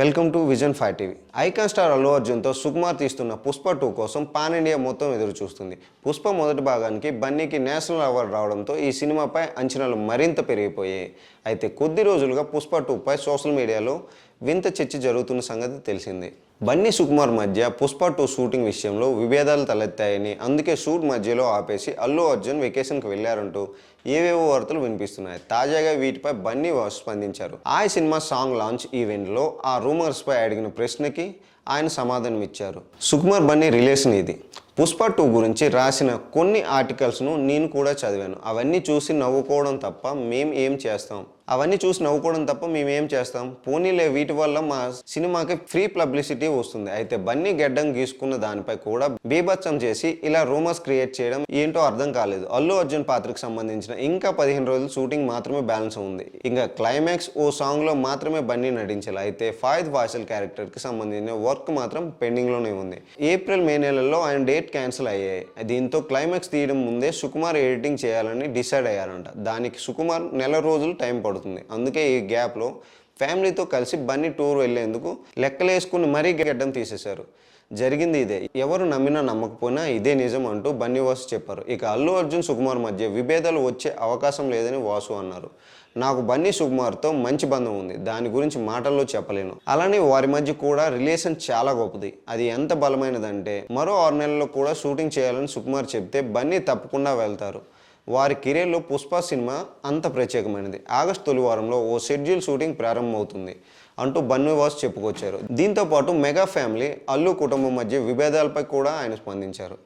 Welcome to Vision five TV. Icon star Allu అర్జున్తో Sukumar తీస్తున్న Pushpa two కోసం pan India మొత్తం ఎదురు చూస్తుంది. పుష్ప మొదటి భాగానికి బన్నీకి నేషనల్ అవార్డు రావడంతో ఈ సినిమాపై అంచనాలు మరింత పెరిగిపోయాయి. అయితే కొద్ది రోజులుగా పుష్ప టూపై సోషల్ మీడియాలో వింత చర్చ జరుగుతున్న సంగతి తెలిసింది. బన్నీ సుకుమార్ మధ్య పుష్ప టూ షూటింగ్ విషయంలో విభేదాలు తలెత్తాయని అందుకే షూట్ మధ్యలో ఆపేసి అల్లు అర్జున్ వెకేషన్కి వెళ్ళారంటూ ఏవేవో వార్తలు వినిపిస్తున్నాయి. తాజాగా వీటిపై బన్నీ స్పందించారు. ఆ సినిమా సాంగ్ లాంచ్ ఈవెంట్లో ఆ రూమర్స్పై అడిగిన ప్రశ్నకి ఆయన సమాధానం ఇచ్చారు. సుకుమార్ బన్నీ రిలేషన్ ఇది. పుష్ప టూ గురించి రాసిన కొన్ని ఆర్టికల్స్ను నేను కూడా చదివాను. అవన్నీ చూసి నవ్వుకోవడం తప్ప మేం ఏం చేస్తాం? అవన్నీ చూసి నవ్వుకోవడం తప్ప మేము ఏం చేస్తాం? పోనీలే వీటి వల్ల మా సినిమాకి ఫ్రీ పబ్లిసిటీ వస్తుంది. అయితే బన్నీ గెడ్డం గీసుకున్న దానిపై కూడా బీభత్సం చేసి ఇలా రూమర్స్ క్రియేట్ చేయడం ఏంటో అర్థం కాలేదు. అల్లు అర్జున్ పాత్రకు సంబంధించిన ఇంకా పదిహేను రోజులు షూటింగ్ మాత్రమే బ్యాలెన్స్ ఉంది. ఇంకా క్లైమాక్స్ ఓ సాంగ్లో మాత్రమే బన్నీ నటించాలి. అయితే ఫాయిద్ వాసల్ క్యారెక్టర్కి సంబంధించిన వర్క్ మాత్రం పెండింగ్లోనే ఉంది. ఏప్రిల్ మే నెలలో ఆయన డేట్ క్యాన్సిల్ అయ్యాయి. దీంతో క్లైమాక్స్ తీయడం ముందే సుకుమార్ ఎడిటింగ్ చేయాలని డిసైడ్ అయ్యారంట. దానికి సుకుమార్ నెల రోజులు టైం పడుతుంది. అందుకే ఈ గ్యాప్లో ఫ్యామిలీతో కలిసి బన్నీ టూర్ వెళ్ళేందుకు లెక్కలేసుకుని మరీ గడ్డం తీసేశారు. జరిగింది ఇదే. ఎవరు నమ్మినా నమ్మకపోయినా ఇదే నిజం అంటూ బన్నీ వాసు చెప్పారు. ఇక అల్లు అర్జున్ సుకుమార్ మధ్య విభేదాలు వచ్చే అవకాశం లేదని వాసు అన్నారు. నాకు బన్నీ సుకుమార్తో మంచి బంధం ఉంది. దాని గురించి మాటల్లో చెప్పలేను. అలానే వారి మధ్య కూడా రిలేషన్ చాలా గొప్పది. అది ఎంత బలమైనదంటే మరో ఆరు నెలల్లో కూడా షూటింగ్ చేయాలని సుకుమార్ చెప్తే బన్నీ తప్పకుండా వెళ్తారు. వారి కెరీర్లో పుష్ప సినిమా అంత ప్రత్యేకమైనది. ఆగస్టు తొలి వారంలో ఓ షెడ్యూల్ షూటింగ్ ప్రారంభమవుతుంది అంటూ బన్నివాస్ చెప్పుకొచ్చారు. దీంతో పాటు మెగా ఫ్యామిలీ అల్లు కుటుంబం మధ్య విభేదాలపై కూడా ఆయన స్పందించారు.